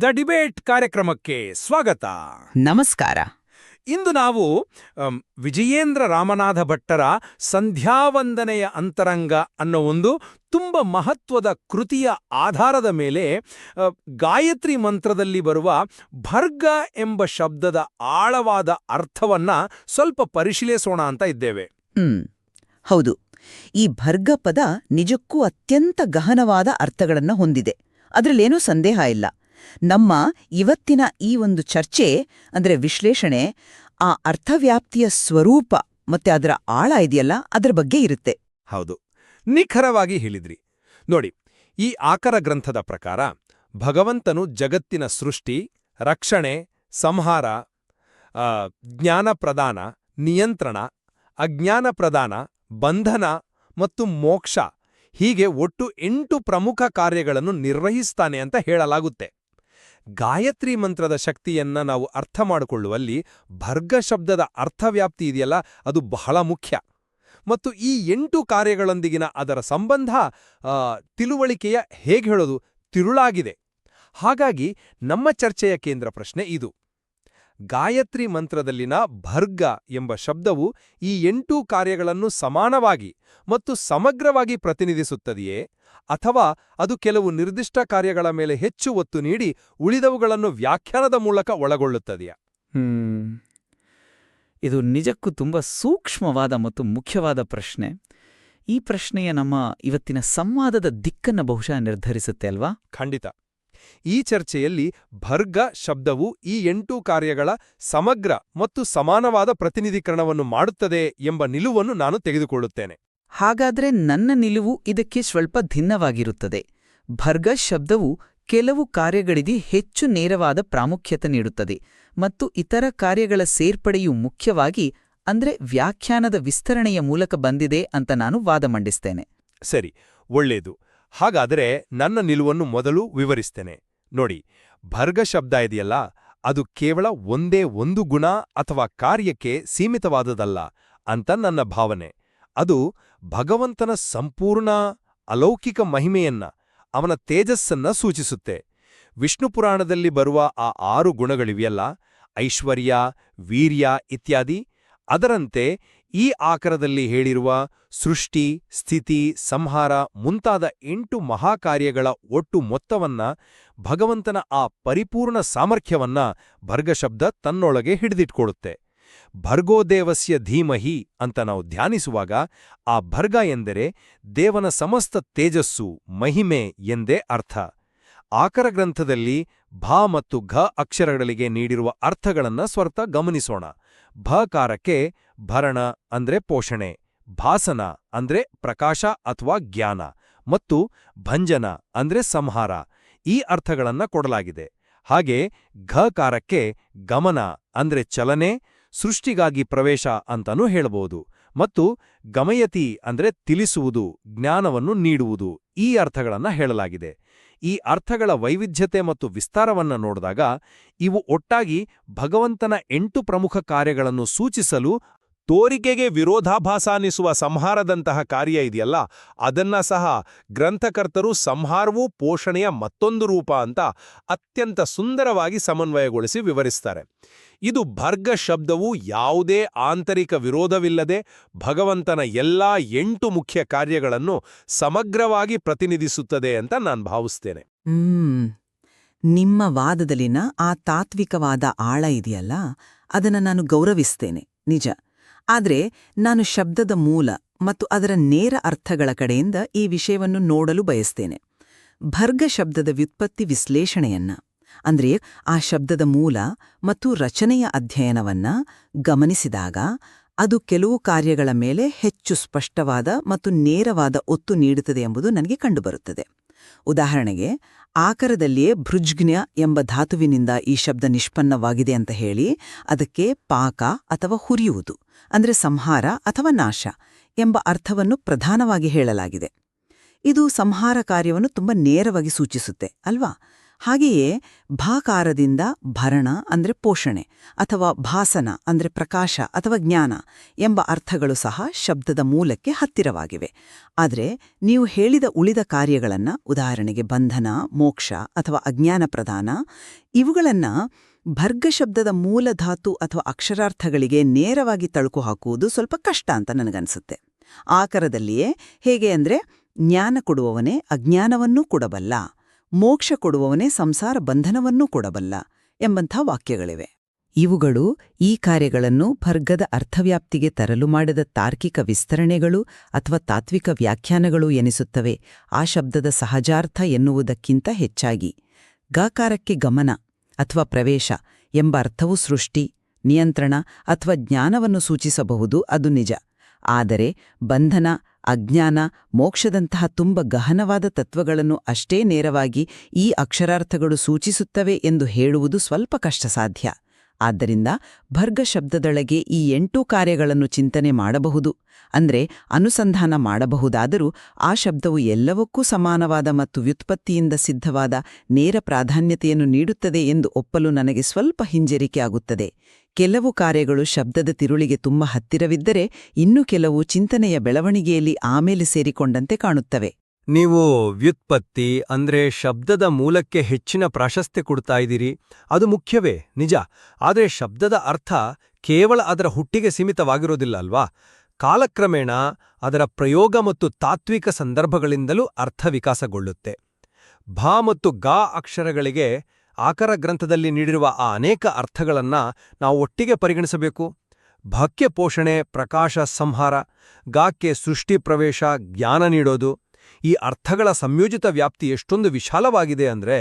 The debate ಕಾರ್ಯಕ್ರಮಕ್ಕೆ ಸ್ವಾಗತ. ನಮಸ್ಕಾರ. ಇಂದು ನಾವು ವಿಜಯೇಂದ್ರ ರಾಮನಾಥ ಭಟ್ಟರ ಸಂಧ್ಯಾವಂದನೆಯ ಅಂತರಂಗ ಅನ್ನೋ ಒಂದು ತುಂಬ ಮಹತ್ವದ ಕೃತಿಯ ಆಧಾರದ ಮೇಲೆ ಗಾಯತ್ರಿ ಮಂತ್ರದಲ್ಲಿ ಬರುವ ಭರ್ಗ ಎಂಬ ಶಬ್ದದ ಆಳವಾದ ಅರ್ಥವನ್ನ ಸ್ವಲ್ಪ ಪರಿಶೀಲಿಸೋಣ ಅಂತ ಇದ್ದೇವೆ. ಹ್ಮ್ ಹೌದು. ಈ ಭರ್ಗ ಪದ ನಿಜಕ್ಕೂ ಅತ್ಯಂತ ಗಹನವಾದ ಅರ್ಥಗಳನ್ನು ಹೊಂದಿದೆ. ಅದರಲ್ಲೇನೂ ಸಂದೇಹ ಇಲ್ಲ. ನಮ್ಮ ಇವತ್ತಿನ ಈ ಒಂದು ಚರ್ಚೆ, ಅಂದ್ರೆ ವಿಶ್ಲೇಷಣೆ, ಆ ಅರ್ಥವ್ಯಾಪ್ತಿಯ ಸ್ವರೂಪ ಮತ್ತೆ ಅದರ ಆಳ ಇದೆಯಲ್ಲ, ಅದರ ಬಗ್ಗೆ ಇರುತ್ತೆ. ಹೌದು. ನಿಖರವಾಗಿ ಹೇಳಿದ್ರಿ. ನೋಡಿ, ಈ ಆಕರ ಗ್ರಂಥದ ಪ್ರಕಾರ ಭಗವಂತನು ಜಗತ್ತಿನ ಸೃಷ್ಟಿ, ರಕ್ಷಣೆ, ಸಂಹಾರ ಜ್ಞಾನ ಪ್ರದಾನ, ನಿಯಂತ್ರಣ, ಅಜ್ಞಾನ ಪ್ರದಾನ, ಬಂಧನ ಮತ್ತು ಮೋಕ್ಷ ಹೀಗೆ ಒಟ್ಟು ಎಂಟು ಪ್ರಮುಖ ಕಾರ್ಯಗಳನ್ನು ನಿರ್ವಹಿಸ್ತಾನೆ ಅಂತ ಹೇಳಲಾಗುತ್ತೆ. ಗಾಯತ್ರಿ ಮಂತ್ರದ ಶಕ್ತಿಯನ್ನ ನಾವು ಅರ್ಥ ಮಾಡಿಕೊಳ್ಳುವಲ್ಲಿ ಭರ್ಗ ಶಬ್ದದ ಅರ್ಥವ್ಯಾಪ್ತಿ ಇದೆಯಲ್ಲ, ಅದು ಬಹಳ ಮುಖ್ಯ. ಮತ್ತು ಈ ಎಂಟು ಕಾರ್ಯಗಳೊಂದಿಗಿನ ಅದರ ಸಂಬಂಧ ತಿಳುವಳಿಕೆಯ ಹೇಗೆ ಹೇಳೋದು ತಿರುಳಾಗಿದೆ. ಹಾಗಾಗಿ ನಮ್ಮ ಚರ್ಚೆಯ ಕೇಂದ್ರ ಪ್ರಶ್ನೆ ಇದು. ಗಾಯತ್ರಿ ಮಂತ್ರದಲ್ಲಿನ ಭರ್ಗ ಎಂಬ ಶಬ್ದವು ಈ ಎಂಟೂ ಕಾರ್ಯಗಳನ್ನು ಸಮಾನವಾಗಿ ಮತ್ತು ಸಮಗ್ರವಾಗಿ ಪ್ರತಿನಿಧಿಸುತ್ತದೆಯೇ? ಅಥವಾ ಅದು ಕೆಲವು ನಿರ್ದಿಷ್ಟ ಕಾರ್ಯಗಳ ಮೇಲೆ ಹೆಚ್ಚು ಒತ್ತು ನೀಡಿ ಉಳಿದವುಗಳನ್ನು ವ್ಯಾಖ್ಯಾನದ ಮೂಲಕ ಒಳಗೊಳ್ಳುತ್ತದೆಯಾ. ಇದು ನಿಜಕ್ಕೂ ತುಂಬ ಸೂಕ್ಷ್ಮವಾದ ಮತ್ತು ಮುಖ್ಯವಾದ ಪ್ರಶ್ನೆ. ಈ ಪ್ರಶ್ನೆಯ ನಮ್ಮ ಇವತ್ತಿನ ಸಂವಾದದ ದಿಕ್ಕನ್ನು ಬಹುಶಃ ನಿರ್ಧರಿಸುತ್ತೆ ಅಲ್ವಾ? ಖಂಡಿತ. ಈ ಚರ್ಚೆಯಲ್ಲಿ ಭರ್ಗ ಶಬ್ದವು ಈ ಎಂಟು ಕಾರ್ಯಗಳ ಸಮಗ್ರ ಮತ್ತು ಸಮಾನವಾದ ಪ್ರತಿನಿಧೀಕರಣವನ್ನು ಮಾಡುತ್ತದೆ ಎಂಬ ನಿಲುವನ್ನು ನಾನು ತೆಗೆದುಕೊಳ್ಳುತ್ತೇನೆ. ಹಾಗಾದ್ರೆ ನನ್ನ ನಿಲುವು ಇದಕ್ಕೆ ಸ್ವಲ್ಪ ಭಿನ್ನವಾಗಿರುತ್ತದೆ. ಭರ್ಗ ಶಬ್ದವು ಕೆಲವು ಕಾರ್ಯಗಳಿಗೆ ಹೆಚ್ಚು ನೇರವಾದ ಪ್ರಾಮುಖ್ಯತೆ ನೀಡುತ್ತದೆ ಮತ್ತು ಇತರ ಕಾರ್ಯಗಳ ಸೇರ್ಪಡೆಯು ಮುಖ್ಯವಾಗಿ ಅಂದ್ರೆ ವ್ಯಾಖ್ಯಾನದ ವಿಸ್ತರಣೆಯ ಮೂಲಕ ಬಂದಿದೆ ಅಂತ ನಾನು ವಾದ ಮಂಡಿಸ್ತೇನೆ. ಸರಿ ಒಳ್ಳೇದು ಹಾಗಾದರೆ ನನ್ನ ನಿಲುವನ್ನು ಮೊದಲು ವಿವರಿಸ್ತೇನೆ. ನೋಡಿ, ಭರ್ಗ ಶಬ್ದ ಇದೆಯಲ್ಲ, ಅದು ಕೇವಲ ಒಂದೇ ಒಂದು ಗುಣ ಅಥವಾ ಕಾರ್ಯಕ್ಕೆ ಸೀಮಿತವಾದದಲ್ಲ ಅಂತ ನನ್ನ ಭಾವನೆ. ಅದು ಭಗವಂತನ ಸಂಪೂರ್ಣ ಅಲೌಕಿಕ ಮಹಿಮೆಯನ್ನ, ಅವನ ತೇಜಸ್ಸನ್ನ ಸೂಚಿಸುತ್ತೆ. ವಿಷ್ಣು ಪುರಾಣದಲ್ಲಿ ಬರುವ ಆ ಆರು ಗುಣಗಳಿವೆಯಲ್ಲ, ಐಶ್ವರ್ಯ, ವೀರ್ಯ ಇತ್ಯಾದಿ. ಅದರಂತೆ ಈ ಆಕರದಲ್ಲಿ ಹೇಳಿರುವ ಸೃಷ್ಟಿ, ಸ್ಥಿತಿ, ಸಂಹಾರ ಮುಂತಾದ ಎಂಟು ಮಹಾಕಾರ್ಯಗಳ ಒಟ್ಟು ಮೊತ್ತವನ್ನ ಭಗವಂತನ ಆ ಪರಿಪೂರ್ಣ ಸಾಮರ್ಥ್ಯವನ್ನ ಭರ್ಗಶಬ್ದ ತನ್ನೊಳಗೆ ಹಿಡಿದಿಟ್ಕೊಳ್ಳುತ್ತೆ ಭರ್ಗೋದೇವಸ್ಯ ಧೀಮಹಿ ಅಂತ ನಾವು ಧ್ಯಾನಿಸುವಾಗ ಆ ಭರ್ಗ ಎಂದರೆ ದೇವನ ಸಮಸ್ತ ತೇಜಸ್ಸು, ಮಹಿಮೆ ಎಂದೇ ಅರ್ಥ. ಆಕರ ಗ್ರಂಥದಲ್ಲಿ ಭಾ ಮತ್ತು ಘ ಅಕ್ಷರಗಳಿಗೆ ನೀಡಿರುವ ಅರ್ಥಗಳನ್ನ ಸ್ವರ್ಥ ಗಮನಿಸೋಣ. ಭಕಾರಕ್ಕೆ ಭರಣ ಅಂದ್ರೆ ಪೋಷಣೆ, ಭಾಸನ ಅಂದ್ರೆ ಪ್ರಕಾಶ ಅಥವಾ ಜ್ಞಾನ ಮತ್ತು ಭಂಜನ ಅಂದ್ರೆ ಸಂಹಾರ ಈ ಅರ್ಥಗಳನ್ನ ಕೊಡಲಾಗಿದೆ. ಹಾಗೆ ಘಕಾರಕ್ಕೆ ಗಮನ ಅಂದ್ರೆ ಚಲನೆ, ಸೃಷ್ಟಿಗಾಗಿ ಪ್ರವೇಶ ಅಂತನೂ ಹೇಳಬಹುದು ಮತ್ತು ಗಮಯತಿ ಅಂದ್ರೆ ತಿಳಿಸುವುದು, ಜ್ಞಾನವನ್ನು ನೀಡುವುದು ಈ ಅರ್ಥಗಳನ್ನ ಹೇಳಲಾಗಿದೆ. ಈ ಅರ್ಥಗಳ ವೈವಿಧ್ಯತೆ ಮತ್ತು ವಿಸ್ತಾರವನ್ನು ನೋಡಿದಾಗ ಇವು ಒಟ್ಟಾಗಿ ಭಗವಂತನ ಎಂಟು ಪ್ರಮುಖ ಕಾರ್ಯಗಳನ್ನು ಸೂಚಿಸಲು ತೋರಿಕೆಗೆ ವಿರೋಧಾಭಾಸ ಅನ್ನಿಸುವ ಸಂಹಾರದಂತಹ ಕಾರ್ಯ ಇದೆಯಲ್ಲ, ಅದನ್ನ ಸಹ ಗ್ರಂಥಕರ್ತರು ಸಂಹಾರವೂ ಪೋಷಣೆಯ ಮತ್ತೊಂದು ರೂಪ ಅಂತ ಅತ್ಯಂತ ಸುಂದರವಾಗಿ ಸಮನ್ವಯಗೊಳಿಸಿ ವಿವರಿಸ್ತಾರೆ. ಇದು ಭರ್ಗ ಶಬ್ದವು ಯಾವುದೇ ಆಂತರಿಕ ವಿರೋಧವಿಲ್ಲದೆ ಭಗವಂತನ ಎಲ್ಲಾ ಎಂಟು ಮುಖ್ಯ ಕಾರ್ಯಗಳನ್ನು ಸಮಗ್ರವಾಗಿ ಪ್ರತಿನಿಧಿಸುತ್ತದೆ ಅಂತ ನಾನು ಭಾವಿಸ್ತೇನೆ. ನಿಮ್ಮ ವಾದದಲ್ಲಿನ ಆ ತಾತ್ವಿಕವಾದ ಆಳ ಇದೆಯಲ್ಲ, ಅದನ್ನ ನಾನು ಗೌರವಿಸ್ತೇನೆ. ನಿಜ. ಆದ್ರೆ ನಾನು ಶಬ್ದದ ಮೂಲ ಮತ್ತು ಅದರ ನೇರ ಅರ್ಥಗಳ ಕಡೆಯಿಂದ ಈ ವಿಷಯವನ್ನು ನೋಡಲು ಬಯಸ್ತೇನೆ. ಭರ್ಗ ಶಬ್ದದ ವ್ಯುತ್ಪತ್ತಿ ವಿಶ್ಲೇಷಣೆಯನ್ನ, ಅಂದ್ರೆ ಆ ಶಬ್ದದ ಮೂಲ ಮತ್ತು ರಚನೆಯ ಅಧ್ಯಯನವನ್ನ ಗಮನಿಸಿದಾಗ ಅದು ಕೆಲವು ಕಾರ್ಯಗಳ ಮೇಲೆ ಹೆಚ್ಚು ಸ್ಪಷ್ಟವಾದ ಮತ್ತು ನೇರವಾದ ಒತ್ತು ನೀಡುತ್ತದೆ ಎಂಬುದು ನನಗೆ ಕಂಡುಬರುತ್ತದೆ. ಉದಾಹರಣೆಗೆ, ಆಕರದಲ್ಲಿಯೇ ಭೃಜ್ಞ ಎಂಬ ಧಾತುವಿನಿಂದ ಈ ಶಬ್ದ ನಿಷ್ಪನ್ನವಾಗಿದೆ ಅಂತ ಹೇಳಿ, ಅದಕ್ಕೆ ಪಾಕ ಅಥವಾ ಹುರಿಯುವುದು, ಅಂದ್ರೆ ಸಂಹಾರ ಅಥವಾ ನಾಶ ಎಂಬ ಅರ್ಥವನ್ನು ಪ್ರಧಾನವಾಗಿ ಹೇಳಲಾಗಿದೆ. ಇದು ಸಂಹಾರ ಕಾರ್ಯವನ್ನು ತುಂಬ ನೇರವಾಗಿ ಸೂಚಿಸುತ್ತೆ, ಅಲ್ವಾ? ಹಾಗೆಯೇ ಭಾಕಾರದಿಂದ ಭರಣ ಅಂದ್ರೆ ಪೋಷಣೆ ಅಥವಾ ಭಾಸನ ಅಂದ್ರೆ ಪ್ರಕಾಶ ಅಥವಾ ಜ್ಞಾನ ಎಂಬ ಅರ್ಥಗಳು ಸಹ ಶಬ್ದದ ಮೂಲಕ್ಕೆ ಹತ್ತಿರವಾಗಿವೆ. ಆದರೆ ನೀವು ಹೇಳಿದ ಉಳಿದ ಕಾರ್ಯಗಳನ್ನ ಉದಾಹರಣೆಗೆ ಬಂಧನ, ಮೋಕ್ಷ ಅಥವಾ ಅಜ್ಞಾನ ಪ್ರದಾನ ಇವುಗಳನ್ನ ಭರ್ಗ ಶಬ್ದದ ಮೂಲ ಧಾತು ಅಥವಾ ಅಕ್ಷರಾರ್ಥಗಳಿಗೆ ನೇರವಾಗಿ ತಳುಕು ಹಾಕುವುದು ಸ್ವಲ್ಪ ಕಷ್ಟ ಅಂತ ನನಗನ್ಸುತ್ತೆ. ಆಕರದಲ್ಲಿಯೇ ಹೇಗೆ ಅಂದ್ರೆ ಜ್ಞಾನ ಕೊಡುವವನೇ ಅಜ್ಞಾನವನ್ನೂ ಕೊಡಬಲ್ಲ. ಮೋಕ್ಷ ಕೊಡುವವನೇ ಸಂಸಾರ ಬಂಧನವನ್ನೂ ಕೊಡಬಲ್ಲ ಎಂಬಂಥ ವಾಕ್ಯಗಳಿವೆ. ಇವುಗಳು ಈ ಕಾರ್ಯಗಳನ್ನು ಭರ್ಗದ ಅರ್ಥವ್ಯಾಪ್ತಿಗೆ ತರಲು ಮಾಡಿದ ತಾರ್ಕಿಕ ವಿಸ್ತರಣೆಗಳು ಅಥವಾ ತಾತ್ವಿಕ ವ್ಯಾಖ್ಯಾನಗಳು ಎನಿಸುತ್ತವೆ. ಆ ಶಬ್ದದ ಸಹಜಾರ್ಥ ಎನ್ನುವುದಕ್ಕಿಂತ ಹೆಚ್ಚಾಗಿ ಗಾಕಾರಕ್ಕೆ ಗಮನ ಅಥವಾ ಪ್ರವೇಶ ಎಂಬ ಅರ್ಥವು ಸೃಷ್ಟಿ, ನಿಯಂತ್ರಣ ಅಥವಾ ಜ್ಞಾನವನ್ನು ಸೂಚಿಸಬಹುದು ಅದು ನಿಜ. ಆದರೆ ಬಂಧನ ಅಜ್ಞಾನ ಮೋಕ್ಷದಂತಹ ತುಂಬ ಗಹನವಾದ ತತ್ವಗಳನ್ನು ಅಷ್ಟೇ ನೇರವಾಗಿ ಈ ಅಕ್ಷರಾರ್ಥಗಳು ಸೂಚಿಸುತ್ತವೆ ಎಂದು ಹೇಳುವುದು ಸ್ವಲ್ಪ ಕಷ್ಟಸಾಧ್ಯ. ಆದ್ದರಿಂದ ಭರ್ಗ ಶಬ್ದದೊಳಗೆ ಈ ಎಂಟೂ ಕಾರ್ಯಗಳನ್ನು ಚಿಂತನೆ ಮಾಡಬಹುದು. ಅಂದ್ರೆ ಅನುಸಂಧಾನ ಮಾಡಬಹುದಾದರೂ ಆ ಶಬ್ದವು ಎಲ್ಲವಕ್ಕೂ ಸಮಾನವಾದ ಮತ್ತು ವ್ಯುತ್ಪತ್ತಿಯಿಂದ ಸಿದ್ಧವಾದ ನೇರ ಪ್ರಾಧಾನ್ಯತೆಯನ್ನು ನೀಡುತ್ತದೆ ಎಂದು ಒಪ್ಪಲು ನನಗೆ ಸ್ವಲ್ಪ ಹಿಂಜರಿಕೆ ಆಗುತ್ತದೆ. ಕೆಲವು ಕಾರ್ಯಗಳು ಶಬ್ದದ ತಿರುಳಿಗೆ ತುಂಬ ಹತ್ತಿರವಿದ್ದರೆ ಇನ್ನು ಕೆಲವು ಚಿಂತನೆಯ ಬೆಳವಣಿಗೆಯಲ್ಲಿ ಆಮೇಲೆ ಸೇರಿಕೊಂಡಂತೆ ಕಾಣುತ್ತವೆ. ನೀವು ವ್ಯುತ್ಪತ್ತಿ ಅಂದ್ರೆ ಶಬ್ದದ ಮೂಲಕ್ಕೆ ಹೆಚ್ಚಿನ ಪ್ರಾಶಸ್ತ್ಯ ಕೊಡ್ತಾ ಇದ್ದೀರಿ. ಅದು ಮುಖ್ಯವೇ, ನಿಜ. ಆದರೆ ಶಬ್ದದ ಅರ್ಥ ಕೇವಲ ಅದರ ಹುಟ್ಟಿಗೆ ಸೀಮಿತವಾಗಿರೋದಿಲ್ಲ ಅಲ್ವಾ? ಕಾಲಕ್ರಮೇಣ ಅದರ ಪ್ರಯೋಗ ಮತ್ತು ತಾತ್ವಿಕ ಸಂದರ್ಭಗಳಿಂದಲೂ ಅರ್ಥ ವಿಕಾಸಗೊಳ್ಳುತ್ತೆ. ಭಾ ಮತ್ತು ಗಾ ಅಕ್ಷರಗಳಿಗೆ ಆಕರ ಗ್ರಂಥದಲ್ಲಿ ನೀಡಿರುವ ಆ ಅನೇಕ ಅರ್ಥಗಳನ್ನ ನಾವು ಒಟ್ಟಿಗೆ ಪರಿಗಣಿಸಬೇಕು. ಭಕ್ಯ ಪೋಷಣೆ, ಪ್ರಕಾಶ ಸಂಹಾರ, ಗಾಕ್ಕೆ ಸೃಷ್ಟಿ ಪ್ರವೇಶ, ಜ್ಞಾನ ನೀಡೋದು, ಈ ಅರ್ಥಗಳ ಸಂಯೋಜಿತ ವ್ಯಾಪ್ತಿ ಎಷ್ಟೊಂದು ವಿಶಾಲವಾಗಿದೆ ಅಂದ್ರೆ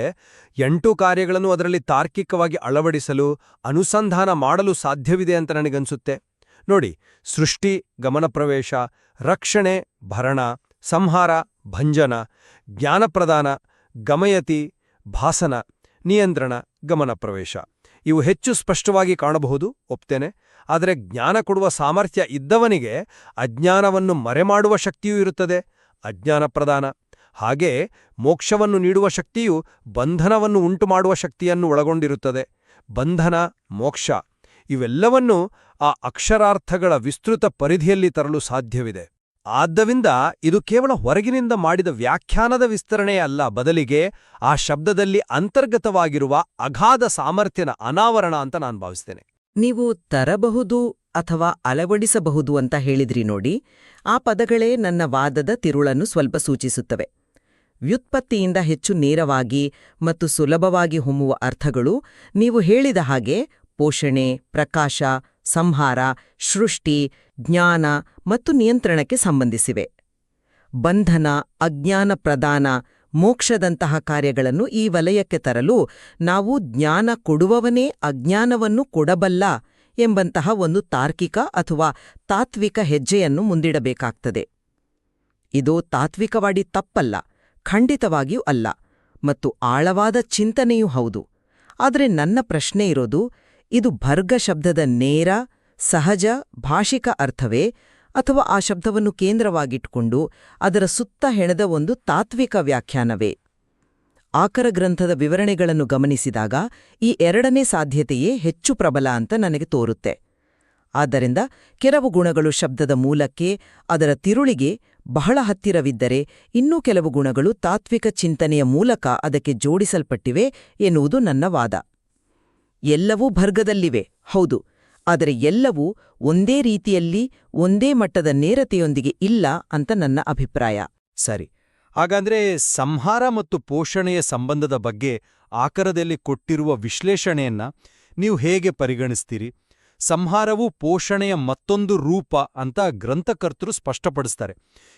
ಎಂಟು ಕಾರ್ಯಗಳನ್ನು ಅದರಲ್ಲಿ ತಾರ್ಕಿಕವಾಗಿ ಅಳವಡಿಸಲು, ಅನುಸಂಧಾನ ಮಾಡಲು ಸಾಧ್ಯವಿದೆ ಅಂತ ನನಗನ್ಸುತ್ತೆ. ನೋಡಿ, ಸೃಷ್ಟಿ, ಗಮನ ಪ್ರವೇಶ, ರಕ್ಷಣೆ, ಭರಣ, ಸಂಹಾರ, ಭಂಜನ ಜ್ಞಾನಪ್ರದಾನ ಗಮಯತಿ, ಭಾಸನ ನಿಯಂತ್ರಣ, ಗಮನ ಪ್ರವೇಶ. ಇವು ಹೆಚ್ಚು ಸ್ಪಷ್ಟವಾಗಿ ಕಾಣಬಹುದು, ಒಪ್ತೇನೆ. ಆದರೆ ಜ್ಞಾನ ಕೊಡುವ ಸಾಮರ್ಥ್ಯ ಇದ್ದವನಿಗೆ ಅಜ್ಞಾನವನ್ನು ಮರೆಮಾಡುವ ಶಕ್ತಿಯೂ ಇರುತ್ತದೆ, ಅಜ್ಞಾನ ಪ್ರದಾನ ಹಾಗೇ ಮೋಕ್ಷವನ್ನು ನೀಡುವ ಶಕ್ತಿಯು ಬಂಧನವನ್ನು ಉಂಟುಮಾಡುವ ಶಕ್ತಿಯನ್ನು ಒಳಗೊಂಡಿರುತ್ತದೆ. ಬಂಧನ, ಮೋಕ್ಷ ಇವೆಲ್ಲವನ್ನೂ ಆ ಅಕ್ಷರಾರ್ಥಗಳ ವಿಸ್ತೃತ ಪರಿಧಿಯಲ್ಲಿ ತರಲು ಸಾಧ್ಯವಿದೆ. ಆದ್ದರಿಂದ ಇದು ಕೇವಲ ಹೊರಗಿನಿಂದ ಮಾಡಿದ ವ್ಯಾಖ್ಯಾನದ ವಿಸ್ತರಣೆಯೇ ಅಲ್ಲ, ಬದಲಿಗೆ ಆ ಶಬ್ದದಲ್ಲಿ ಅಂತರ್ಗತವಾಗಿರುವ ಅಗಾಧ ಸಾಮರ್ಥ್ಯನ ಅನಾವರಣ ಅಂತ ನಾನು ಭಾವಿಸ್ತೇನೆ. ನೀವು ತರಬಹುದು ಅಥವಾ ಅಳವಡಿಸಬಹುದು ಅಂತ ಹೇಳಿದ್ರಿ ನೋಡಿ, ಆ ಪದಗಳೇ ನನ್ನ ವಾದದ ತಿರುಳನ್ನು ಸ್ವಲ್ಪ ಸೂಚಿಸುತ್ತವೆ. ವ್ಯುತ್ಪತ್ತಿಯಿಂದ ಹೆಚ್ಚು ನೇರವಾಗಿ ಮತ್ತು ಸುಲಭವಾಗಿ ಹೊಮ್ಮುವ ಅರ್ಥಗಳು ನೀವು ಹೇಳಿದ ಹಾಗೆ ಪೋಷಣೆ, ಪ್ರಕಾಶ ಸಂಹಾರ, ಸೃಷ್ಟಿ, ಜ್ಞಾನ ಮತ್ತು ನಿಯಂತ್ರಣಕ್ಕೆ ಸಂಬಂಧಿಸಿವೆ. ಬಂಧನ, ಅಜ್ಞಾನ ಪ್ರದಾನ, ಮೋಕ್ಷದಂತಹ ಕಾರ್ಯಗಳನ್ನು ಈ ವಲಯಕ್ಕೆ ತರಲು ನಾವು ಜ್ಞಾನ ಕೊಡುವವನೇ ಅಜ್ಞಾನವನ್ನು ಕೊಡಬಲ್ಲ ಎಂಬಂತಹ ಒಂದು ತಾರ್ಕಿಕ ಅಥವಾ ತಾತ್ವಿಕ ಹೆಜ್ಜೆಯನ್ನು ಮುಂದಿಡಬೇಕಾಗ್ತದೆ. ಇದು ತಾತ್ವಿಕವಾಡಿ ತಪ್ಪಲ್ಲ, ಖಂಡಿತವಾಗಿಯೂ ಅಲ್ಲ ಮತ್ತು ಆಳವಾದ ಚಿಂತನೆಯೂ ಹೌದು. ಆದರೆ ನನ್ನ ಪ್ರಶ್ನೆ ಇರೋದು ಇದು ಭರ್ಗ ಶಬ್ದದ ನೇರ, ಸಹಜ, ಭಾಷಿಕ ಅರ್ಥವೇ? ಅಥವಾ ಆ ಶಬ್ದವನ್ನು ಕೇಂದ್ರವಾಗಿಟ್ಟುಕೊಂಡು ಅದರ ಸುತ್ತ ಹೆಣೆದ ಒಂದು ತಾತ್ವಿಕ ವ್ಯಾಖ್ಯಾನವೇ? ಆಕರ ಗ್ರಂಥದ ವಿವರಣೆಗಳನ್ನು ಗಮನಿಸಿದಾಗ ಈ ಎರಡನೇ ಸಾಧ್ಯತೆಯೇ ಹೆಚ್ಚು ಪ್ರಬಲ ಅಂತ ನನಗೆ ತೋರುತ್ತೆ. ಆದ್ದರಿಂದ ಕೆಲವು ಗುಣಗಳು ಶಬ್ದದ ಮೂಲಕ್ಕೆ ಅದರ ತಿರುಳಿಗೆ ಬಹಳ ಹತ್ತಿರವಿದ್ದರೆ ಇನ್ನೂ ಕೆಲವು ಗುಣಗಳು ತಾತ್ವಿಕ ಚಿಂತನೆಯ ಮೂಲಕ ಅದಕ್ಕೆ ಜೋಡಿಸಲ್ಪಟ್ಟಿವೆ ಎನ್ನುವುದು ನನ್ನ ವಾದ. ಎಲ್ಲವೂ ಭರ್ಗದಲ್ಲಿವೆ, ಹೌದು. ಆದರೆ ಎಲ್ಲವೂ ಒಂದೇ ರೀತಿಯಲ್ಲಿ, ಒಂದೇ ಮಟ್ಟದ ನೇರತೆಯೊಂದಿಗೆ ಇಲ್ಲ ಅಂತ ನನ್ನ ಅಭಿಪ್ರಾಯ. ಸರಿ. ಹಾಗಾದ್ರೆ ಸಂಹಾರ ಮತ್ತು ಪೋಷಣೆಯ ಸಂಬಂಧದ ಬಗ್ಗೆ ಆಕರದಲ್ಲಿ ಕೊಟ್ಟಿರುವ ವಿಶ್ಲೇಷಣೆಯನ್ನ ನೀವು ಹೇಗೆ ಪರಿಗಣಿಸ್ತೀರಿ? ಸಂಹಾರವು ಪೋಷಣೆಯ ಮತ್ತೊಂದು ರೂಪ ಅಂತ ಗ್ರಂಥಕರ್ತರು ಸ್ಪಷ್ಟಪಡಿಸ್ತಾರೆ.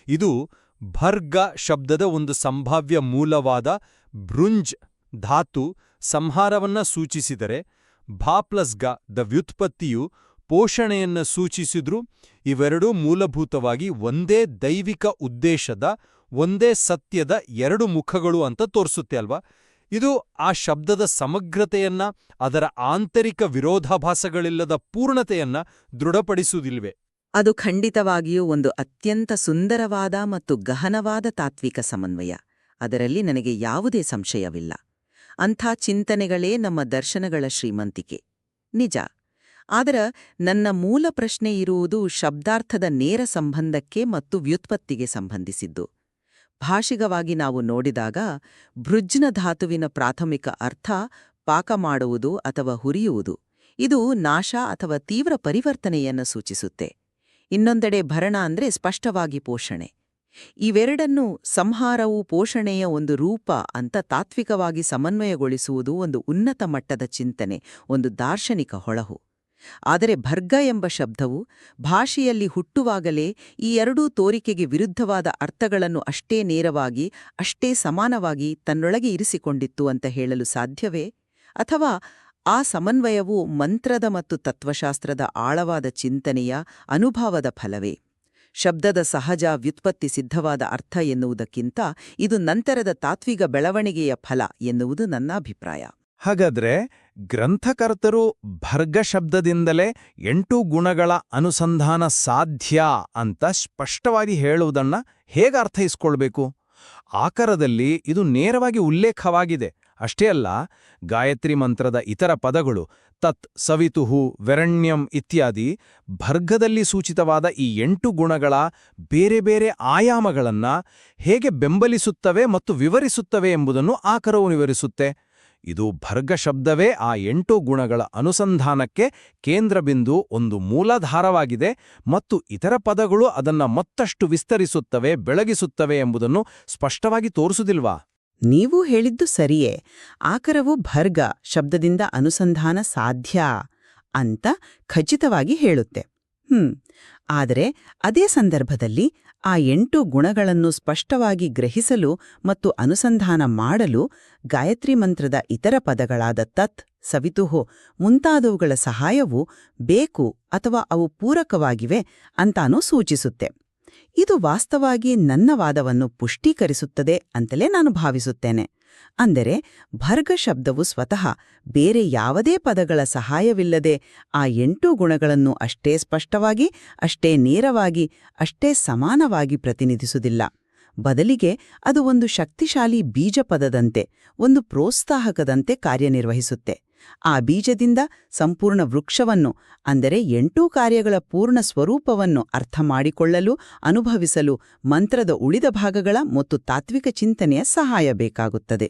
ಇದು ಭರ್ಗ ಶಬ್ದದ ಒಂದು ಸಂಭಾವ್ಯ ಮೂಲವಾದ ಭೃಂಜ್ ಧಾತು ಸಂಹಾರವನ್ನ ಸೂಚಿಸಿದರೆ ಭಾ ಪ್ಲಸ್ ಗ ದ ವ್ಯುತ್ಪತ್ತಿಯು ಪೋಷಣೆಯನ್ನ ಸೂಚಿಸಿದ್ರು ಇವೆರಡೂ ಮೂಲಭೂತವಾಗಿ ಒಂದೇ ದೈವಿಕ ಉದ್ದೇಶದ, ಒಂದೇ ಸತ್ಯದ ಎರಡು ಮುಖಗಳು ಅಂತ ತೋರಿಸುತ್ತೆ ಅಲ್ವಾ? ಇದು ಆ ಶಬ್ದದ ಸಮಗ್ರತೆಯನ್ನ, ಅದರ ಆಂತರಿಕ ವಿರೋಧಾಭಾಸಗಳಿಲ್ಲದ ಪೂರ್ಣತೆಯನ್ನ ದೃಢಪಡಿಸುವುದಿಲ್ವೆ? ಅದು ಖಂಡಿತವಾಗಿಯೂ ಒಂದು ಅತ್ಯಂತ ಸುಂದರವಾದ ಮತ್ತು ಗಹನವಾದ ತಾತ್ವಿಕ ಸಮನ್ವಯ. ಅದರಲ್ಲಿ ನನಗೆ ಯಾವುದೇ ಸಂಶಯವಿಲ್ಲ. ಅಂಥ ಚಿಂತನೆಗಳೇ ನಮ್ಮ ದರ್ಶನಗಳ ಶ್ರೀಮಂತಿಕೆ. ನಿಜ. ಆದರ ನನ್ನ ಮೂಲ ಪ್ರಶ್ನೆ ಇರುವುದು ಶಬ್ದಾರ್ಥದ ನೇರ ಸಂಬಂಧಕ್ಕೆ ಮತ್ತು ವ್ಯುತ್ಪತ್ತಿಗೆ ಸಂಬಂಧಿಸಿದ್ದು. ಭಾಷಿಕವಾಗಿ ನಾವು ನೋಡಿದಾಗ ಭೃಜ್ನ ಧಾತುವಿನ ಪ್ರಾಥಮಿಕ ಅರ್ಥ ಪಾಕ ಮಾಡುವುದು ಅಥವಾ ಹುರಿಯುವುದು. ಇದು ನಾಶ ಅಥವಾ ತೀವ್ರ ಪರಿವರ್ತನೆಯನ್ನು ಸೂಚಿಸುತ್ತೆ. ಇನ್ನೊಂದೆಡೆ ಭರಣ ಅಂದ್ರೆ ಸ್ಪಷ್ಟವಾಗಿ ಪೋಷಣೆ. ಇವೆರಡನ್ನೂ ಸಂಹಾರವು ಪೋಷಣೆಯ ಒಂದು ರೂಪ ಅಂತ ತಾತ್ವಿಕವಾಗಿ ಸಮನ್ವಯಗೊಳಿಸುವುದು ಒಂದು ಉನ್ನತ ಮಟ್ಟದ ಚಿಂತನೆ, ಒಂದು ದಾರ್ಶನಿಕ ಹೊಳಹು. ಆದರೆ ಭರ್ಗ ಎಂಬ ಶಬ್ದವು ಭಾಷೆಯಲ್ಲಿ ಹುಟ್ಟುವಾಗಲೇ ಈ ಎರಡೂ ತೋರಿಕೆಗೆ ವಿರುದ್ಧವಾದ ಅರ್ಥಗಳನ್ನು ಅಷ್ಟೇ ನೇರವಾಗಿ, ಅಷ್ಟೇ ಸಮಾನವಾಗಿ ತನ್ನೊಳಗೆ ಇರಿಸಿಕೊಂಡಿತ್ತು ಅಂತ ಹೇಳಲು ಸಾಧ್ಯವೇ? ಅಥವಾ ಆ ಸಮನ್ವಯವು ಮಂತ್ರದ ಮತ್ತು ತತ್ವಶಾಸ್ತ್ರದ ಆಳವಾದ ಚಿಂತನೆಯ ಅನುಭವದ ಫಲವೇ? ಶಬ್ದದ ಸಹಜ ವ್ಯುತ್ಪತ್ತಿ ಸಿದ್ಧವಾದ ಅರ್ಥ ಎನ್ನುವುದಕ್ಕಿಂತ ಇದು ನಂತರದ ತಾತ್ವಿಕ ಬೆಳವಣಿಗೆಯ ಫಲ ಎನ್ನುವುದು ನನ್ನ ಅಭಿಪ್ರಾಯ. ಹಾಗಾದ್ರೆ ಗ್ರಂಥಕರ್ತರು ಭರ್ಗ ಶಬ್ದದಿಂದಲೇ ಎಂಟು ಗುಣಗಳ ಅನುಸಂಧಾನ ಸಾಧ್ಯ ಅಂತ ಸ್ಪಷ್ಟವಾಗಿ ಹೇಳುವುದನ್ನ ಹೇಗೆ ಅರ್ಥೈಸ್ಕೊಳ್ಬೇಕು? ಆಕರದಲ್ಲಿ ಇದು ನೇರವಾಗಿ ಉಲ್ಲೇಖವಾಗಿದೆ. ಅಷ್ಟೇ ಅಲ್ಲ, ಗಾಯತ್ರಿ ಮಂತ್ರದ ಇತರ ಪದಗಳು ತತ್ ಸವಿತುಹು ವೆರಣ್ಯಂ ಇತ್ಯಾದಿ ಭರ್ಗದಲ್ಲಿ ಸೂಚಿತವಾದ ಈ ಎಂಟು ಗುಣಗಳ ಬೇರೆ ಬೇರೆ ಆಯಾಮಗಳನ್ನ ಹೇಗೆ ಬೆಂಬಲಿಸುತ್ತವೆ ಮತ್ತು ವಿವರಿಸುತ್ತವೆ ಎಂಬುದನ್ನು ಆಕರವು ವಿವರಿಸುತ್ತೆ. ಇದು ಭರ್ಗ ಶಬ್ದವೇ ಆ ಎಂಟು ಗುಣಗಳ ಅನುಸಂಧಾನಕ್ಕೆ ಕೇಂದ್ರಬಿಂದು ಒಂದು ಮೂಲಾಧಾರವಾಗಿದೆ ಮತ್ತು ಇತರ ಪದಗಳು ಅದನ್ನ ಮತ್ತಷ್ಟು ವಿಸ್ತರಿಸುತ್ತವೆ, ಬೆಳಗಿಸುತ್ತವೆ ಎಂಬುದನ್ನು ಸ್ಪಷ್ಟವಾಗಿ ತೋರಿಸುವುದಿಲ್ವಾ? ನೀವು ಹೇಳಿದ್ದು ಸರಿಯೇ. ಆಕರವು ಭರ್ಗ, ಶಬ್ದದಿಂದ ಅನುಸಂಧಾನ ಸಾಧ್ಯ ಅಂತ ಖಚಿತವಾಗಿ ಹೇಳುತ್ತೆ. ಹ್ಮ್. ಆದರೆ ಅದೇ ಸಂದರ್ಭದಲ್ಲಿ ಆ ಎಂಟು ಗುಣಗಳನ್ನು ಸ್ಪಷ್ಟವಾಗಿ ಗ್ರಹಿಸಲು ಮತ್ತು ಅನುಸಂಧಾನ ಮಾಡಲು ಗಾಯತ್ರಿ ಮಂತ್ರದ ಇತರ ಪದಗಳಾದ ತತ್, ಸವಿತುಹು ಮುಂತಾದವುಗಳ ಸಹಾಯವು ಬೇಕು ಅಥವಾ ಅವು ಪೂರಕವಾಗಿವೆ ಅಂತಾನೂ ಸೂಚಿಸುತ್ತೆ. ಇದು ವಾಸ್ತವಾಗಿ ನನ್ನ ವಾದವನ್ನು ಪುಷ್ಟೀಕರಿಸುತ್ತದೆ ಅಂತಲೇ ನಾನು ಭಾವಿಸುತ್ತೇನೆ. ಅಂದರೆ, ಭರ್ಗ ಶಬ್ದವು ಸ್ವತಃ ಬೇರೆ ಯಾವುದೇ ಪದಗಳ ಸಹಾಯವಿಲ್ಲದೆ ಆ ಎಂಟು ಗುಣಗಳನ್ನು ಅಷ್ಟೇ ಸ್ಪಷ್ಟವಾಗಿ, ಅಷ್ಟೇ ನೇರವಾಗಿ, ಅಷ್ಟೇ ಸಮಾನವಾಗಿ ಪ್ರತಿನಿಧಿಸುವುದಿಲ್ಲ. ಬದಲಿಗೆ ಅದು ಒಂದು ಶಕ್ತಿಶಾಲಿ ಬೀಜಪದದಂತೆ, ಒಂದು ಪ್ರೋತ್ಸಾಹಕದಂತೆ ಕಾರ್ಯನಿರ್ವಹಿಸುತ್ತೆ. ಆ ಬೀಜದಿಂದ ಸಂಪೂರ್ಣ ವೃಕ್ಷವನ್ನು, ಅಂದರೆ ಎಂಟೂ ಕಾರ್ಯಗಳ ಪೂರ್ಣ ಸ್ವರೂಪವನ್ನು ಅರ್ಥ ಮಾಡಿಕೊಳ್ಳಲು, ಅನುಭವಿಸಲು ಮಂತ್ರದ ಉಳಿದ ಭಾಗಗಳ ಮತ್ತು ತಾತ್ವಿಕ ಚಿಂತನೆಯ ಸಹಾಯ ಬೇಕಾಗುತ್ತದೆ.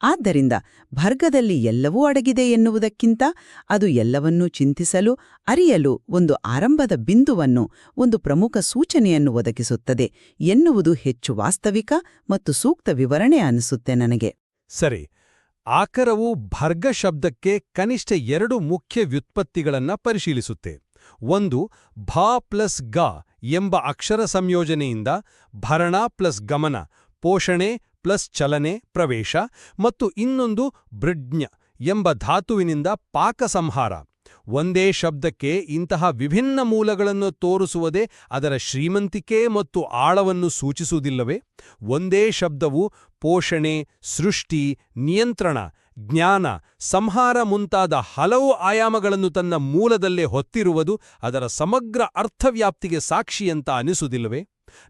ಆದ್ದರಿಂದ ಭರ್ಗದಲ್ಲಿ ಎಲ್ಲವೂ ಅಡಗಿದೆ ಎನ್ನುವುದಕ್ಕಿಂತ ಅದು ಎಲ್ಲವನ್ನೂ ಚಿಂತಿಸಲು, ಅರಿಯಲು ಒಂದು ಆರಂಭದ ಬಿಂದುವನ್ನು, ಒಂದು ಪ್ರಮುಖ ಸೂಚನೆಯನ್ನು ಒದಗಿಸುತ್ತದೆ ಎನ್ನುವುದು ಹೆಚ್ಚು ವಾಸ್ತವಿಕ ಮತ್ತು ಸೂಕ್ತ ವಿವರಣೆ ಅನಿಸುತ್ತೆ ನನಗೆ. ಸರಿ ಆಕರವು ಭರ್ಗ ಶಬ್ದಕ್ಕೆ ಕನಿಷ್ಠ ಎರಡು ಮುಖ್ಯ ವ್ಯುತ್ಪತ್ತಿಗಳನ್ನ ಪರಿಶೀಲಿಸುತ್ತೆ. ಒಂದು, ಭಾ ಪ್ಲಸ್ ಗ ಎಂಬ ಅಕ್ಷರ ಸಂಯೋಜನೆಯಿಂದ ಭರಣ ಪ್ಲಸ್ ಗಮನ, ಪೋಷಣೆ ಪ್ಲಸ್ ಚಲನೆ ಪ್ರವೇಶ ಮತ್ತು ಇನ್ನೊಂದು ಬೃಡ್ಜ್ಞ ಎಂಬ ಧಾತುವಿನಿಂದ ಪಾಕ ಸಂಹಾರ ಒಂದೇ ಶಬ್ದಕ್ಕೆ ಇಂತಹ ವಿಭಿನ್ನ ಮೂಲಗಳನ್ನು ತೋರಿಸುವುದೇ ಅದರ ಶ್ರೀಮಂತಿಕೆ ಮತ್ತು ಆಳವನ್ನು ಸೂಚಿಸುವುದಿಲ್ಲವೇ? ಒಂದೇ ಶಬ್ದವು ಪೋಷಣೆ, ಸೃಷ್ಟಿ, ನಿಯಂತ್ರಣ, ಜ್ಞಾನ, ಸಂಹಾರ ಮುಂತಾದ ಹಲವು ಆಯಾಮಗಳನ್ನು ತನ್ನ ಮೂಲದಲ್ಲೇ ಹೊತ್ತಿರುವುದು ಅದರ ಸಮಗ್ರ ಅರ್ಥವ್ಯಾಪ್ತಿಗೆ ಸಾಕ್ಷಿಯಂತ ಅನಿಸುವುದಿಲ್ಲವೇ?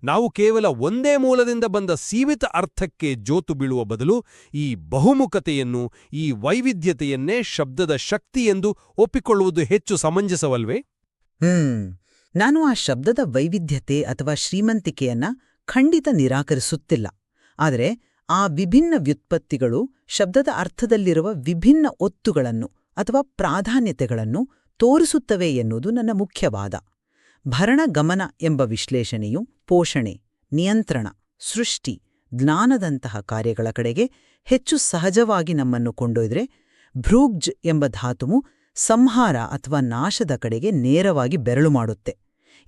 ನಾವು ಕೇವಲ ಒಂದೇ ಮೂಲದಿಂದ ಬಂದ ಸೀಮಿತ ಅರ್ಥಕ್ಕೆ ಜೋತು ಬೀಳುವ ಬದಲು ಈ ಬಹುಮುಖತೆಯನ್ನು, ಈ ವೈವಿಧ್ಯತೆಯನ್ನೇ ಶಬ್ದದ ಶಕ್ತಿ ಎಂದು ಒಪ್ಪಿಕೊಳ್ಳುವುದು ಹೆಚ್ಚು ಸಮಂಜಸವಲ್ವೇ? ಹ್ಮ್. ನಾನು ಆ ಶಬ್ದದ ವೈವಿಧ್ಯತೆ ಅಥವಾ ಶ್ರೀಮಂತಿಕೆಯನ್ನ ಖಂಡಿತ ನಿರಾಕರಿಸುತ್ತಿಲ್ಲ. ಆದರೆ ಆ ವಿಭಿನ್ನ ವ್ಯುತ್ಪತ್ತಿಗಳು ಶಬ್ದದ ಅರ್ಥದಲ್ಲಿರುವ ವಿಭಿನ್ನ ಒತ್ತುಗಳನ್ನು ಅಥವಾ ಪ್ರಾಧಾನ್ಯತೆಗಳನ್ನು ತೋರಿಸುತ್ತವೆ ಎನ್ನುವುದು ನನ್ನ ಮುಖ್ಯವಾದ ಭರಣ ಗಮನ ಎಂಬ ವಿಶ್ಲೇಷಣೆಯು ಪೋಷಣೆ, ನಿಯಂತ್ರಣ, ಸೃಷ್ಟಿ, ಜ್ಞಾನದಂತಹ ಕಾರ್ಯಗಳ ಕಡೆಗೆ ಹೆಚ್ಚು ಸಹಜವಾಗಿ ನಮ್ಮನ್ನು ಕೊಂಡೊಯ್ದರೆ ಭ್ರೂಗ್ಜ್ ಎಂಬ ಧಾತುವು ಸಂಹಾರ ಅಥವಾ ನಾಶದ ಕಡೆಗೆ ನೇರವಾಗಿ ಬೆರಳು ಮಾಡುತ್ತೆ.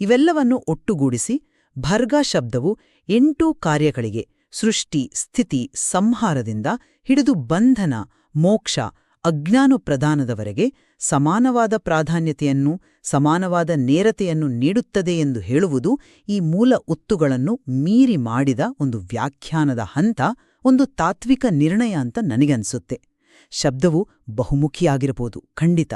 ಇವೆಲ್ಲವನ್ನು ಒಟ್ಟುಗೂಡಿಸಿ ಭರ್ಗ ಶಬ್ದವು ಎಂಟೂ ಕಾರ್ಯಗಳಿಗೆ ಸೃಷ್ಟಿ, ಸ್ಥಿತಿ, ಸಂಹಾರದಿಂದ ಹಿಡಿದು ಬಂಧನ, ಮೋಕ್ಷ ಅಜ್ಞಾನುಪ್ರದಾನದವರೆಗೆ ಸಮಾನವಾದ ಪ್ರಾಧಾನ್ಯತೆಯನ್ನು, ಸಮಾನವಾದ ನೇರತೆಯನ್ನು ನೀಡುತ್ತದೆ ಎಂದು ಹೇಳುವುದು ಈ ಮೂಲ ಒತ್ತುಗಳನ್ನು ಮೀರಿ ಮಾಡಿದ ಒಂದು ವ್ಯಾಖ್ಯಾನದ ಹಂತ, ಒಂದು ತಾತ್ವಿಕ ನಿರ್ಣಯ ಅಂತ ನನಗನ್ಸುತ್ತೆ. ಶಬ್ದವು ಬಹುಮುಖಿಯಾಗಿರಬಹುದು, ಖಂಡಿತ.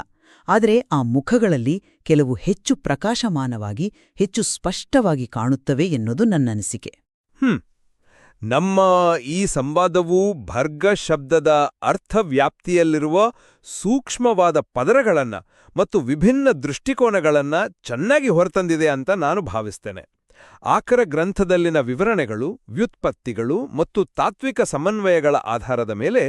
ಆದರೆ ಆ ಮುಖಗಳಲ್ಲಿ ಕೆಲವು ಹೆಚ್ಚು ಪ್ರಕಾಶಮಾನವಾಗಿ, ಹೆಚ್ಚು ಸ್ಪಷ್ಟವಾಗಿ ಕಾಣುತ್ತವೆ ಎನ್ನುವುದು ನನ್ನನಿಸಿಕೆ. ಹ್ಮ್. ನಮ್ಮ ಈ ಸಂವಾದವು ಭರ್ಗ ಶಬ್ದದ ಅರ್ಥವ್ಯಾಪ್ತಿಯಲ್ಲಿರುವ ಸೂಕ್ಷ್ಮವಾದ ಪದರಗಳನ್ನು ಮತ್ತು ವಿಭಿನ್ನ ದೃಷ್ಟಿಕೋನಗಳನ್ನು ಚೆನ್ನಾಗಿ ಹೊರತಂದಿದೆ ಅಂತ ನಾನು ಭಾವಿಸ್ತೇನೆ. ಆಕರ ಗ್ರಂಥದಲ್ಲಿನ ವಿವರಣೆಗಳು, ವ್ಯುತ್ಪತ್ತಿಗಳು ಮತ್ತು ತಾತ್ವಿಕ ಸಮನ್ವಯಗಳ ಆಧಾರದ ಮೇಲೆ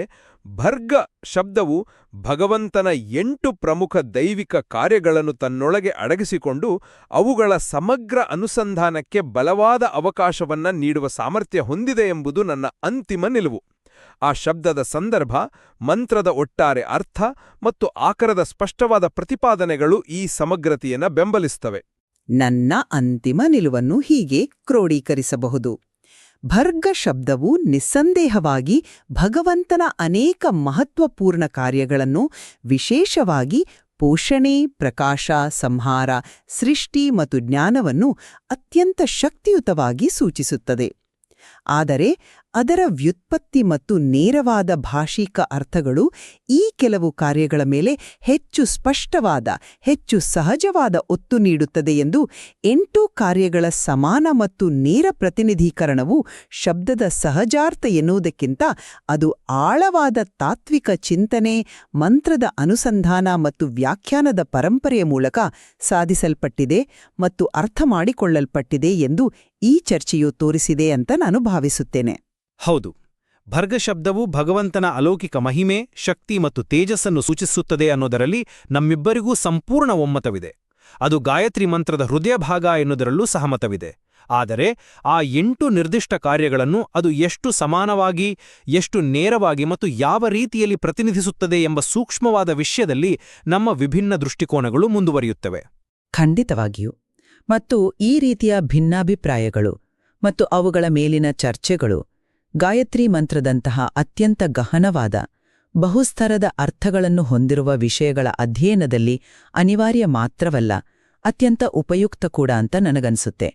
ಭರ್ಗ ಶಬ್ದವು ಭಗವಂತನ ಎಂಟು ಪ್ರಮುಖ ದೈವಿಕ ಕಾರ್ಯಗಳನ್ನು ತನ್ನೊಳಗೆ ಅಡಗಿಸಿಕೊಂಡು ಅವುಗಳ ಸಮಗ್ರ ಅನುಸಂಧಾನಕ್ಕೆ ಬಲವಾದ ಅವಕಾಶವನ್ನ ನೀಡುವ ಸಾಮರ್ಥ್ಯ ಹೊಂದಿದೆ ಎಂಬುದು ನನ್ನ ಅಂತಿಮ ನಿಲುವು. ಆ ಶಬ್ದದ ಸಂದರ್ಭ, ಮಂತ್ರದ ಒಟ್ಟಾರೆ ಅರ್ಥ ಮತ್ತು ಆಕರದ ಸ್ಪಷ್ಟವಾದ ಪ್ರತಿಪಾದನೆಗಳು ಈ ಸಮಗ್ರತೆಯನ್ನು ಬೆಂಬಲಿಸ್ತವೆ. ನನ್ನ ಅಂತಿಮ ನಿಲುವನ್ನು ಹೀಗೆ ಕ್ರೋಢೀಕರಿಸಬಹುದು ಭರ್ಗ ಶಬ್ದವು ನಿಸ್ಸಂದೇಹವಾಗಿ ಭಗವಂತನ ಅನೇಕ ಮಹತ್ವಪೂರ್ಣ ಕಾರ್ಯಗಳನ್ನು ವಿಶೇಷವಾಗಿ ಪೋಷಣೆ, ಪ್ರಕಾಶ, ಸಂಹಾರ, ಸೃಷ್ಟಿ ಮತ್ತು ಜ್ಞಾನವನ್ನು ಅತ್ಯಂತ ಶಕ್ತಿಯುತವಾಗಿ ಸೂಚಿಸುತ್ತದೆ. ಆದರೆ ಅದರ ವ್ಯುತ್ಪತ್ತಿ ಮತ್ತು ನೇರವಾದ ಭಾಷಿಕ ಅರ್ಥಗಳು ಈ ಕೆಲವು ಕಾರ್ಯಗಳ ಮೇಲೆ ಹೆಚ್ಚು ಸ್ಪಷ್ಟವಾದ, ಹೆಚ್ಚು ಸಹಜವಾದ ಒತ್ತು ನೀಡುತ್ತದೆ ಎಂದು ಎಂಟು ಕಾರ್ಯಗಳ ಸಮಾನ ಮತ್ತು ನೇರ ಪ್ರತಿನಿಧೀಕರಣವು ಶಬ್ದದ ಸಹಜಾರ್ಥ ಎನ್ನುವುದಕ್ಕಿಂತ ಅದು ಆಳವಾದ ತಾತ್ವಿಕ ಚಿಂತನೆ, ಮಂತ್ರದ ಅನುಸಂಧಾನ ಮತ್ತು ವ್ಯಾಖ್ಯಾನದ ಪರಂಪರೆಯ ಮೂಲಕ ಸಾಧಿಸಲ್ಪಟ್ಟಿದೆ ಮತ್ತು ಅರ್ಥ ಮಾಡಿಕೊಳ್ಳಲ್ಪಟ್ಟಿದೆ ಎಂದು ಈ ಚರ್ಚೆಯು ತೋರಿಸಿದೆ ಅಂತ ನಾನು ಹೌದು. ಭರ್ಗ ಶಬ್ದವು ಭಗವಂತನ ಅಲೌಕಿಕ ಮಹಿಮೆ ಶಕ್ತಿ ಮತ್ತು ತೇಜಸ್ಸನ್ನು ಸೂಚಿಸುತ್ತದೆ ಅನ್ನೋದರಲ್ಲಿ ನಮ್ಮಿಬ್ಬರಿಗೂ ಸಂಪೂರ್ಣ ಒಮ್ಮತವಿದೆ. ಅದು ಗಾಯತ್ರಿ ಮಂತ್ರದ ಹೃದಯ ಭಾಗ ಎನ್ನುವುದರಲ್ಲೂ ಸಹಮತವಿದೆ. ಆದರೆ ಆ ಎಂಟು ನಿರ್ದಿಷ್ಟ ಕಾರ್ಯಗಳನ್ನು ಅದು ಎಷ್ಟು ಸಮಾನವಾಗಿ ಎಷ್ಟು ನೇರವಾಗಿ ಮತ್ತು ಯಾವ ರೀತಿಯಲ್ಲಿ ಪ್ರತಿನಿಧಿಸುತ್ತದೆ ಎಂಬ ಸೂಕ್ಷ್ಮವಾದ ವಿಷಯದಲ್ಲಿ ನಮ್ಮ ವಿಭಿನ್ನ ದೃಷ್ಟಿಕೋನಗಳು ಮುಂದುವರಿಯುತ್ತವೆ. ಖಂಡಿತವಾಗಿಯೂ. ಮತ್ತು ಈ ರೀತಿಯ ಭಿನ್ನಾಭಿಪ್ರಾಯಗಳು ಮತ್ತು ಅವುಗಳ ಮೇಲಿನ ಚರ್ಚೆಗಳು ಗಾಯತ್ರಿ ಮಂತ್ರದಂತಹ ಅತ್ಯಂತ ಗಹನವಾದ, ಬಹುಸ್ತರದ ಅರ್ಥಗಳನ್ನು ಹೊಂದಿರುವ ವಿಷಯಗಳ ಅಧ್ಯಯನದಲ್ಲಿ ಅನಿವಾರ್ಯ ಮಾತ್ರವಲ್ಲ, ಅತ್ಯಂತ ಉಪಯುಕ್ತ ಕೂಡ ಅಂತ ನನಗನ್ಸುತ್ತೆ.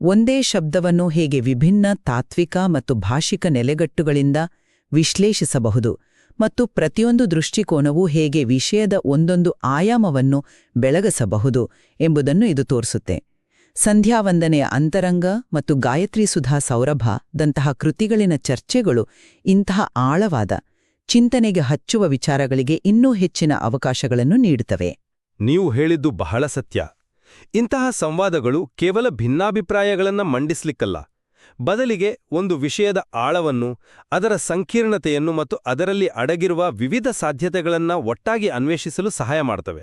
ಒಂದೇ ಶಬ್ದವನ್ನು ಹೇಗೆ ವಿಭಿನ್ನ ತಾತ್ವಿಕ ಮತ್ತು ಭಾಷಿಕ ನೆಲೆಗಟ್ಟುಗಳಿಂದ ವಿಶ್ಲೇಷಿಸಬಹುದು ಮತ್ತು ಪ್ರತಿಯೊಂದು ದೃಷ್ಟಿಕೋನವೂ ಹೇಗೆ ವಿಷಯದ ಒಂದೊಂದು ಆಯಾಮವನ್ನು ಬೆಳಗಸಬಹುದು ಎಂಬುದನ್ನು ಇದು ತೋರಿಸುತ್ತೆ. ಸಂಧ್ಯಾವಂದನೆಯ ಅಂತರಂಗ ಮತ್ತು ಗಾಯತ್ರಿ ಸುಧಾ ಸೌರಭ ದಂತಹ ಕೃತಿಗಳಿನ ಚರ್ಚೆಗಳು ಇಂತಹ ಆಳವಾದ ಚಿಂತನೆಗೆ ಹಚ್ಚುವ ವಿಚಾರಗಳಿಗೆ ಇನ್ನೂ ಹೆಚ್ಚಿನ ಅವಕಾಶಗಳನ್ನು ನೀಡುತ್ತವೆ. ನೀವು ಹೇಳಿದ್ದು ಬಹಳ ಸತ್ಯ. ಇಂತಹ ಸಂವಾದಗಳು ಕೇವಲ ಭಿನ್ನಾಭಿಪ್ರಾಯಗಳನ್ನ ಮಂಡಿಸ್ಲಿಕ್ಕಲ್ಲ. ಬದಲಿಗೆ ಒಂದು ವಿಷಯದ ಆಳವನ್ನು, ಅದರ ಸಂಕೀರ್ಣತೆಯನ್ನು ಮತ್ತು ಅದರಲ್ಲಿ ಅಡಗಿರುವ ವಿವಿಧ ಸಾಧ್ಯತೆಗಳನ್ನು ಒಟ್ಟಾಗಿ ಅನ್ವೇಷಿಸಲು ಸಹಾಯ ಮಾಡ್ತವೆ.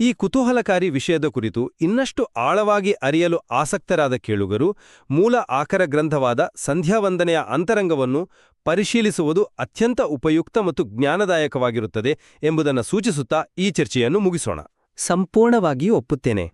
ಈ ಕುತೂಹಲಕಾರಿ ವಿಷಯದ ಕುರಿತು ಇನ್ನಷ್ಟು ಆಳವಾಗಿ ಅರಿಯಲು ಆಸಕ್ತರಾದ ಕೇಳುಗರು ಮೂಲ ಆಕರ ಗ್ರಂಥವಾದ ಸಂಧ್ಯಾವಂದನೆಯ ಅಂತರಂಗವನ್ನು ಪರಿಶೀಲಿಸುವುದು ಅತ್ಯಂತ ಉಪಯುಕ್ತ ಮತ್ತು ಜ್ಞಾನದಾಯಕವಾಗಿರುತ್ತದೆ ಎಂಬುದನ್ನು ಸೂಚಿಸುತ್ತಾ ಈ ಚರ್ಚೆಯನ್ನು ಮುಗಿಸೋಣ. ಸಂಪೂರ್ಣವಾಗಿ ಒಪ್ಪುತ್ತೇನೆ.